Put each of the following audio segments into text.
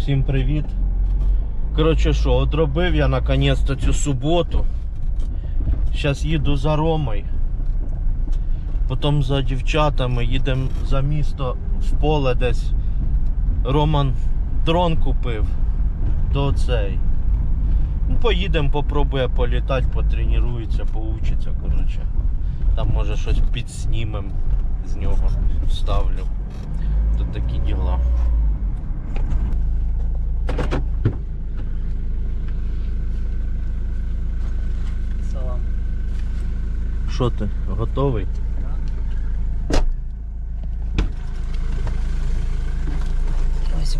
Всім привіт. Коротше що, одробив я наконець-то цю суботу. Зараз їду за Ромою. Потім за дівчатами їдемо за місто в поле десь. Роман дрон купив. То цей. Ну, поїдемо, попробує політати, потренується, поучиться, коротше. Там може щось підснімем з нього, вставлю. Тут такі діла. Що ти, готовий? Ось.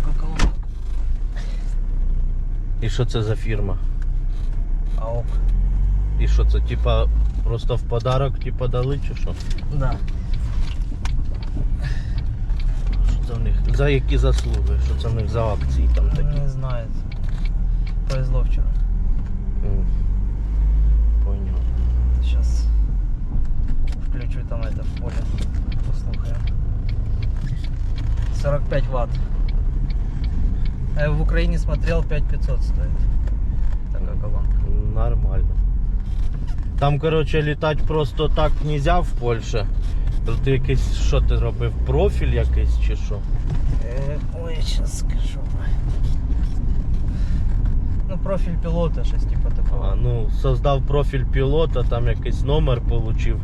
І що це за фірма? Аук. І що це, типа, просто в подарок типа дали чи що? Да. Що це в них? За які заслуги? Що це в них за акції там такі? Не знаю. Повезло вчора. М. Поняв. Сейчас включу там это в поле. Послухаем. 45 ватт. Я в Украине смотрел 5500 стоит. Такая колонка. Нормально. Там, коротше, літати просто так нельзя в Польщі. Тут якийсь, що ти робив, профіль якийсь чи що? Э, ой, сейчас скажу. Ну, профиль пилота, щось типа такого. А, ну, создав профіль пілота, там якийсь номер получив.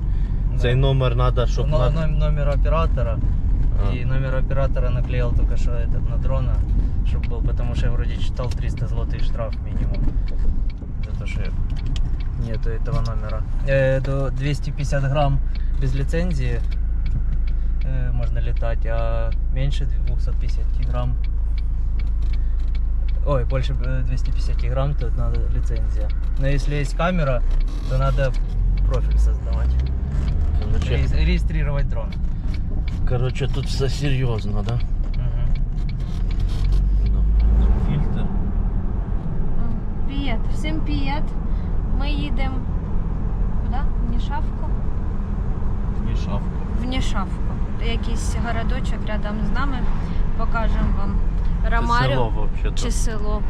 Цей номер треба, щоб Но- на... номер оператора. И номер оператора наклеил только что этот на дрона, чтобы был, потому что я вроде читал 300 злотый штраф минимум. За то, что нету этого номера. Э, до 250 грамм без лицензии э, можно летать, а меньше 250 грамм Ой, больше э, 250 грамм, то надо лицензия. Но если есть камера, то надо профиль создавать. Короче, Ре- Регистрировать дрон. Короче, тут все серйозно, да? Ну, фільтр. Привіт, всім привіт. Ми їдемо куди? В Нішавку? І шафка. В Нішавку. Якийсь городочок рядом з нами. Покажемо вам Це село взагалі. чи село.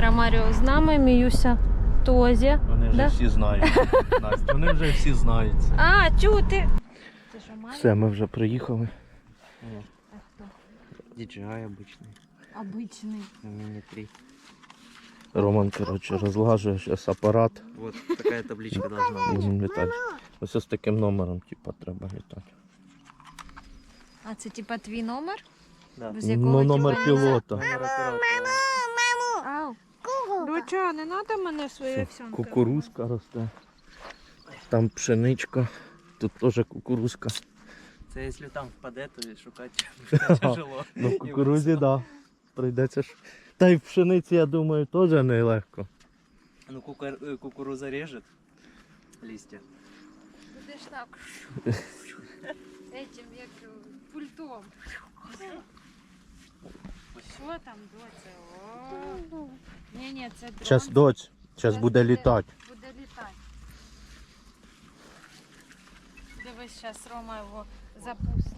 Рамаріо з нами, Міюся Тозі. Вони вже Да? всі знають. Настя, вони вже всі знають. це. А, чути! Це ж Рамаріо? Все, ми вже приїхали. А хто? DJI обычный. Обичний. На мини 3. Роман, коротше, розлажує зараз апарат. Вот такая табличка должна быть. Будемо літати. Ось з таким номером, типа, треба літати. А це типа твій номер? Да. З якого Ну, номер типа- пілота. Номер оператора. Ау. Доча, не треба мене своєю Все, овсянкою. Кукурузка росте. Там пшеничка. Тут теж кукурузка. Це якщо там впаде, то шукати шукати тяжело. Ну, в кукурузі, так. Да. Прийдеться ж. Та й в пшениці, я думаю, теж нелегко. Ну, кукур- э, кукуруза режет листья. Будеш так. Этим як е, пультом. Що там, доця? Ні, ні, це дрон. Зараз доць, зараз буде літати. Буде літати. Дивись, зараз Рома його запустить.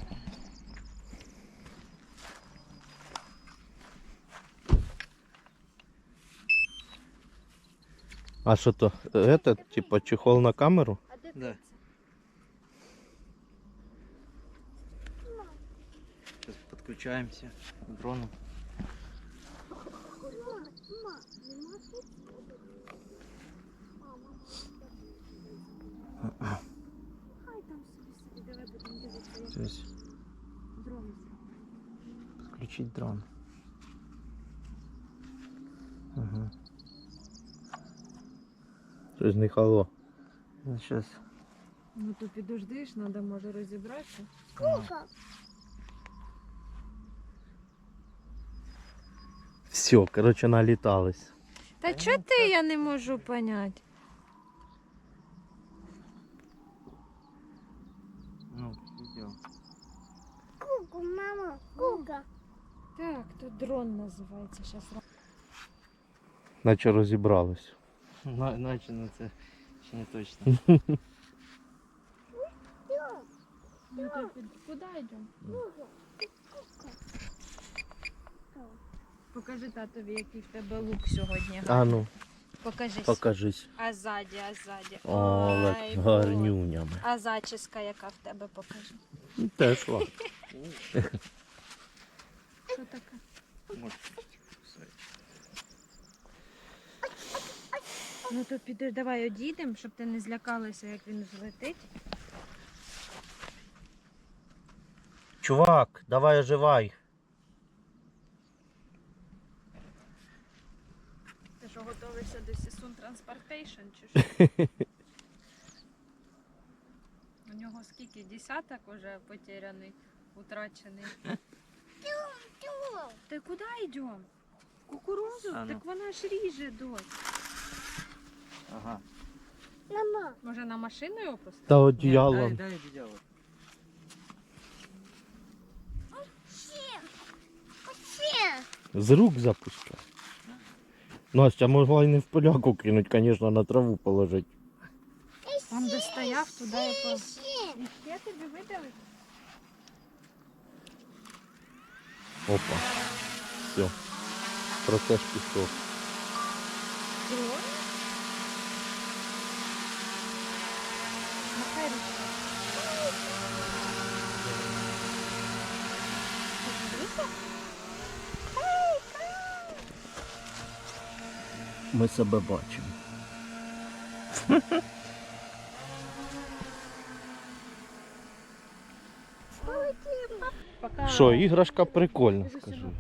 А що то? Это, типа, чехол на камеру? А Да. Сейчас подключаемся к дрону. Зробить. подключить дрон. Ага. Щось не хало. Сейчас. Ну то підождиш, треба може розібратися. Все, коротше, налітались. Та чого ти я не можу поняти? Мама, кука. Так, то дрон називається зараз. Наче розібрались. Ну, Иначе, ну це ще не точно. Ну то під- куди йдемо? Покажи татові, який в тебе лук сьогодні. А ну, Покажись. покажись. А ззаді, а ззаді. О, Ай, гарнюнями. А зачіска, яка в тебе покажи. Теж ладно. Що таке? Ну то підеш, давай одійдемо, щоб ти не злякалася, як він злетить. Чувак, давай оживай. Ти що готовишся до Сісун Transportation чи що? У нього скільки десяток уже потеряний, утрачений. Ти куди йдемо? Кукурузу? А ну. Так вона ж ріже дось. Ага. Мама. Може на машину його поставити? Та Дай, одіялом. дай. Все. З рук запускай. Настя могла й не в поляку кинуть, звісно, на траву положити. Там де стояв, туди і по... І ще тобі видали? Опа. Все. Процес пішов. Ми себе бачимо. Що, іграшка прикольна, воно.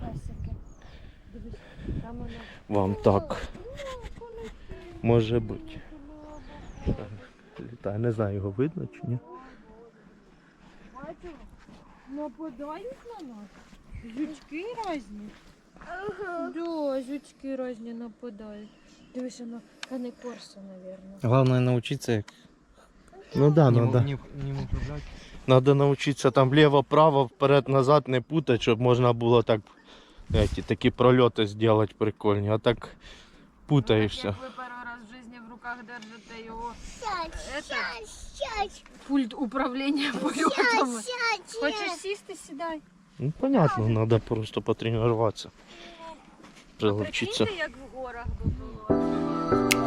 Вам так. Може бути. Літає, не знаю, його видно чи ні. Бачу, нападають на нас. Жучки різні. Да, жучки різні нападають. Дивись, воно канекорса, мабуть. Главное научиться як Ну да, не, не окружать. Надо навчитися там вліво-право, вперед-назад не путати, щоб можна було так эти, такі прольоти зробити прикольні. А так путаєшся. Як ви перший раз в житті в руках держите його Сядь, Это- сядь, сядь. пульт управління польотами. Сядь, сядь. Хочеш сісти, сідай. Ну, понятно, треба просто потренуватися. Прилучитися. Прикиньте, як в горах би було.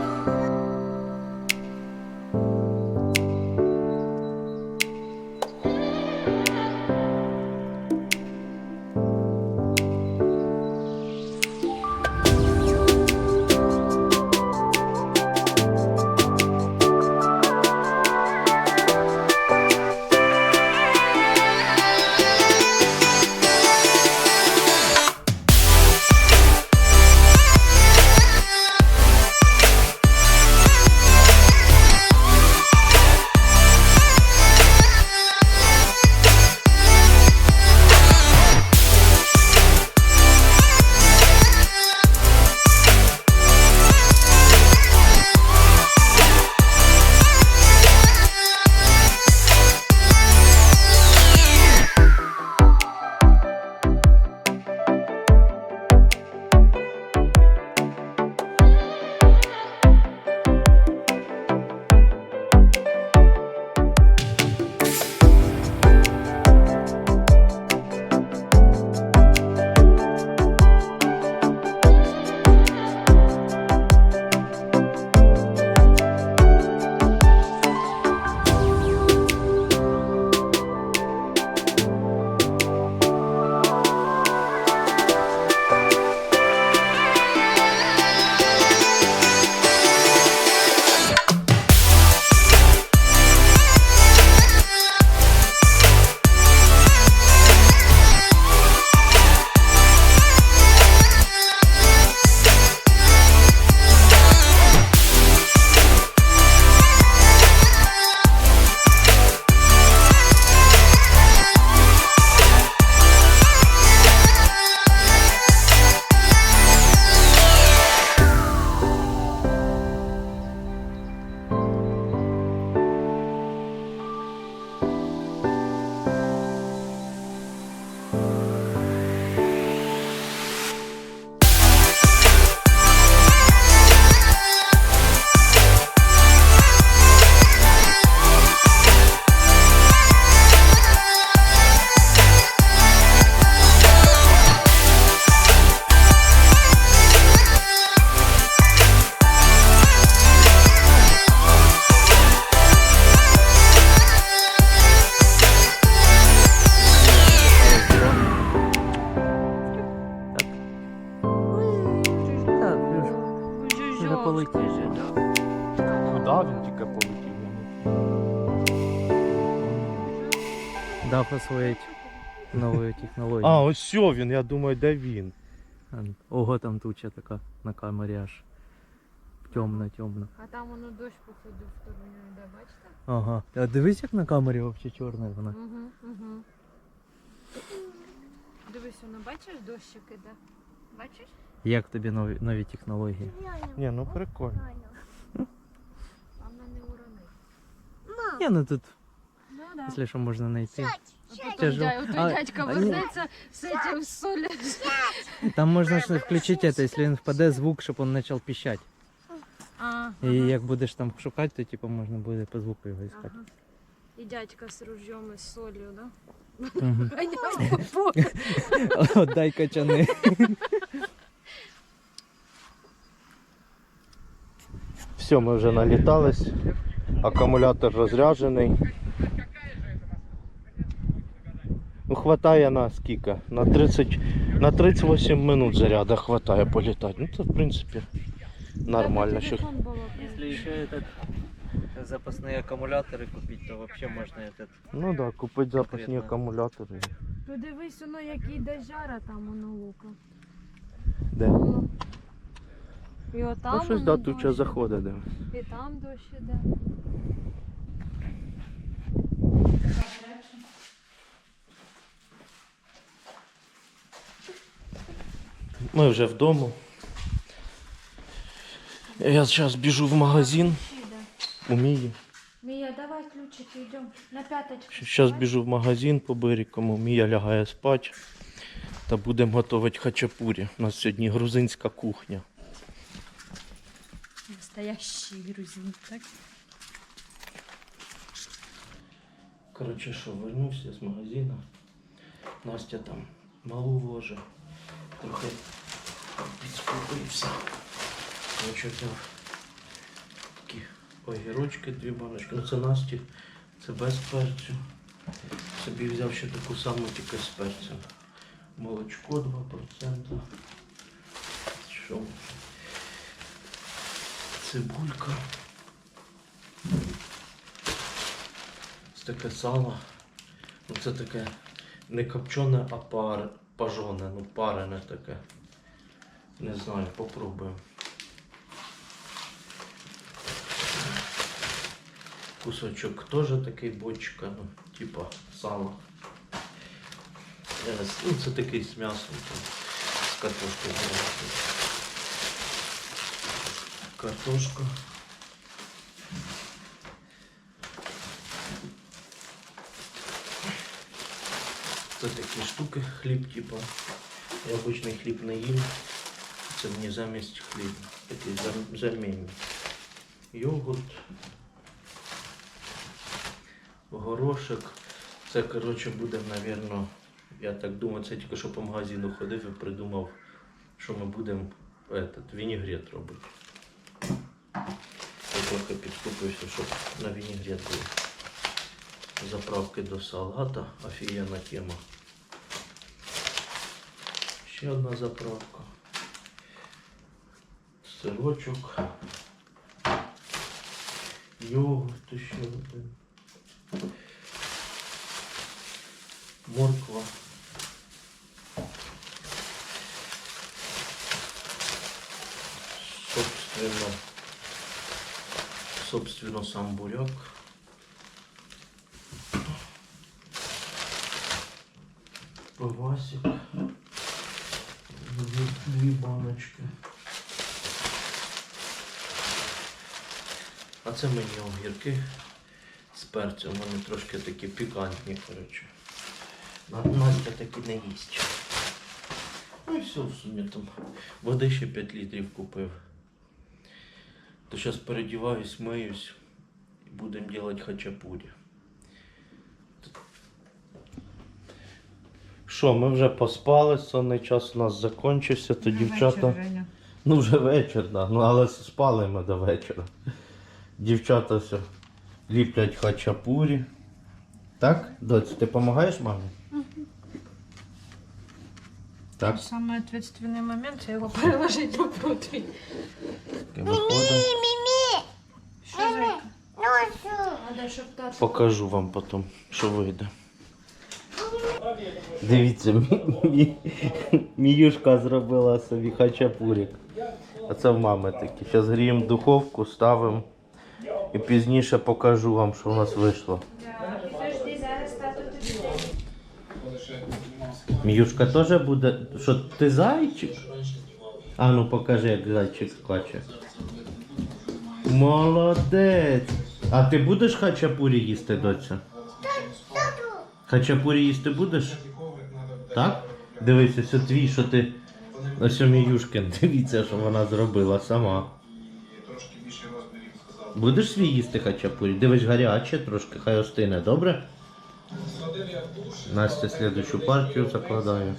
Да. Куди він тільки полетів? Дав освоїть нову технологію. А, ось все він, я думаю, де він. Ого, там туча така на камері аж. Темно, темно. А там воно дощ походу в сторону йде, бачите? Ага. А дивись, як на камері взагалі чорна вона. Угу, угу. Дивись, воно бачиш, дощик іде. Бачиш? Як тобі нові, нові технології? Ні, ну прикольно. Ні, ну тут, Ну да. якщо що, можна знайти. А потім ж- той а- дядька а ні. вернеться з цим солі. Там можна ж включити це, якщо він впаде звук, щоб він почав піщати. А, І як будеш там шукати, то типу можна буде по звуку його іскати. ага. І дядька з ружьом і з солью, да? Мгм. Отдай качани. Все, ми вже налітались. Акумулятор розряджений. Ну, хватає на скільки? На 30, на 38 минут заряда хватає політати. Ну це в принципі нормально. Що... Телефон було. Если еще этот запасные аккумуляторы купить, то вообще можно этот. Ну так, да, купити запасні Конкретно. акумулятори. Подивись, воно як іде жара там воно лука. Де? і отам Ну щось да, туча дощ заходить. Де. І там дощ іде. Ми вже вдома. Я зараз біжу в магазин. Умію. Мія, давай ключики, йдемо на п'яточку. Зараз біжу в магазин по берегому, Мія лягає спати. Та будемо готувати хачапурі. У нас сьогодні грузинська кухня. Настоящий грузин, так? Коротше, що, вернувся з магазину. Настя там малу воже. Трохи підскупився. Коротше, взяв такі огірочки, дві баночки. Ну це Насті, це без перцю. Собі взяв ще таку саму тільки з перцем. Молочко 2%. Що? Цибулька. Це таке сало. Ну це таке не копчене, а пар, пажоне, ну парене таке. Не знаю, попробуємо. Кусочок теж такий бочка, ну, типа сало. Е, Ну, це такий з м'ясом, з картошкою. Картошка. Це такі штуки, хліб, типа. Я обичний хліб не їм. Це мені замість хліба. Такий зам- замінник. Йогурт. Горошок. Це, коротше, буде, напевно, я так думаю, це тільки що по магазину ходив і придумав, що ми будемо вінігрет робити. Я трохи підступився, щоб на вінігрет був. Заправки до салата, офігенна тема. Ще одна заправка. Сирочок. Йогурт ще один. Морква. Собственно, Собственно сам буряк. Пивасик. Дві, дві баночки. А це мені огірки з перцем. Вони трошки такі пікантні, коротше. На- Настя таки не їсть. Ну і все, в сумі там. Води ще 5 літрів купив. То зараз передіваюсь, миюсь і будемо робити хачапурі. Що, ми вже поспали, сонний час у нас закінчився, то дівчата. Ну вже вечір, да. ну але спали ми до вечора. Дівчата все ліплять хачапурі. Так? Доць, ти допомагаєш мамі? Так, Самый ответственный момент на. Що за? Носу. Надо, щоб. Покажу вам потім, що вийде. Дивіться, мі- мі- Міюшка зробила собі хачапурік. А це в мами такі. Зараз гріємо духовку, ставимо і пізніше покажу вам, що у нас вийшло. Подожди, зараз тато тобі. Міюшка теж буде. Що, ти зайчик? А ну покажи, як зайчик скаче. Молодець. А ти будеш хачапурі їсти, доця? Хачапурі їсти будеш? Так? Дивись, ось твій, що ти. Ось у Міюшкин, дивіться, що вона зробила сама. Будеш свій їсти хачапурі? Дивись, гаряче трошки, хай остине, добре? Настя слідущу партію закладає.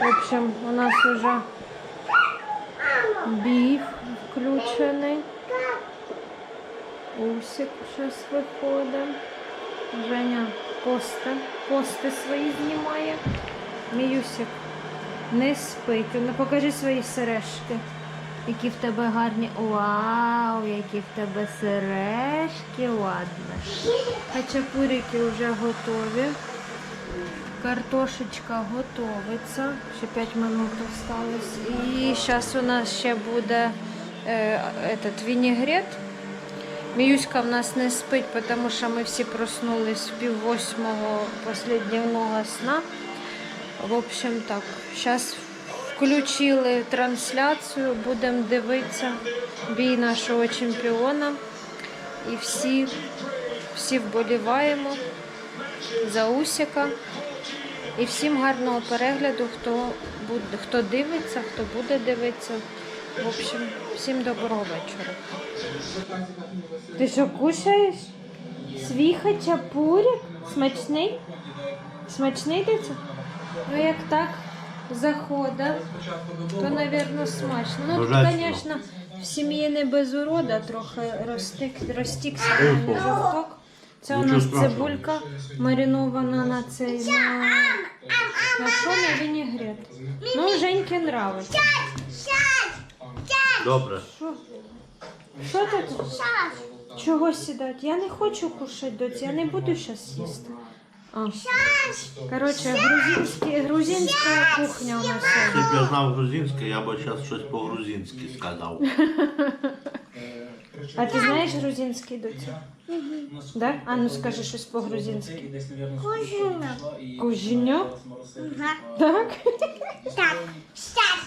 В общем, у нас уже біф включений. Усик зараз виходить. Женя пости, пости свої знімає. Міюсик не спить. Ну покажи свої сережки. Які в тебе гарні. Вау, які в тебе сережки, ладно. Хачапурики вже готові. Картошечка готовиться. Ще 5 минут осталось. І зараз у нас ще буде е, вінігрет. Міюська в нас не спить, тому що ми всі проснулись в пів восьмого після сна. В общем так, зараз включили трансляцію, будемо дивитися бій нашого чемпіона. І всі, всі вболіваємо за Усіка. І всім гарного перегляду, хто буде, хто дивиться, хто буде дивитися. В общем, всім доброго вечора. Ти що кушаєш? Свій хачапурик? Смачний? Смачний диться? Ну як так заходить, то, мабуть, смачно. Ну, тут, звісно, в сім'ї не без урода, трохи розтік, розтікся мене жовток. Це у нас цибулька маринована на цей на, на що на вінігрет. Ну, Женьки нравиться. Добре. Що? Що ти тут? Чого сідати? Я не хочу кушати, доці, я не буду зараз їсти. А. Коротше, грузинські, грузинська кухня у нас Якщо б я знав грузинське, я б зараз щось по-грузинськи сказав. А ти знаєш грузинський доці? Да? А ну скажи щось по-грузинськи. Ага. Так? Так. Так.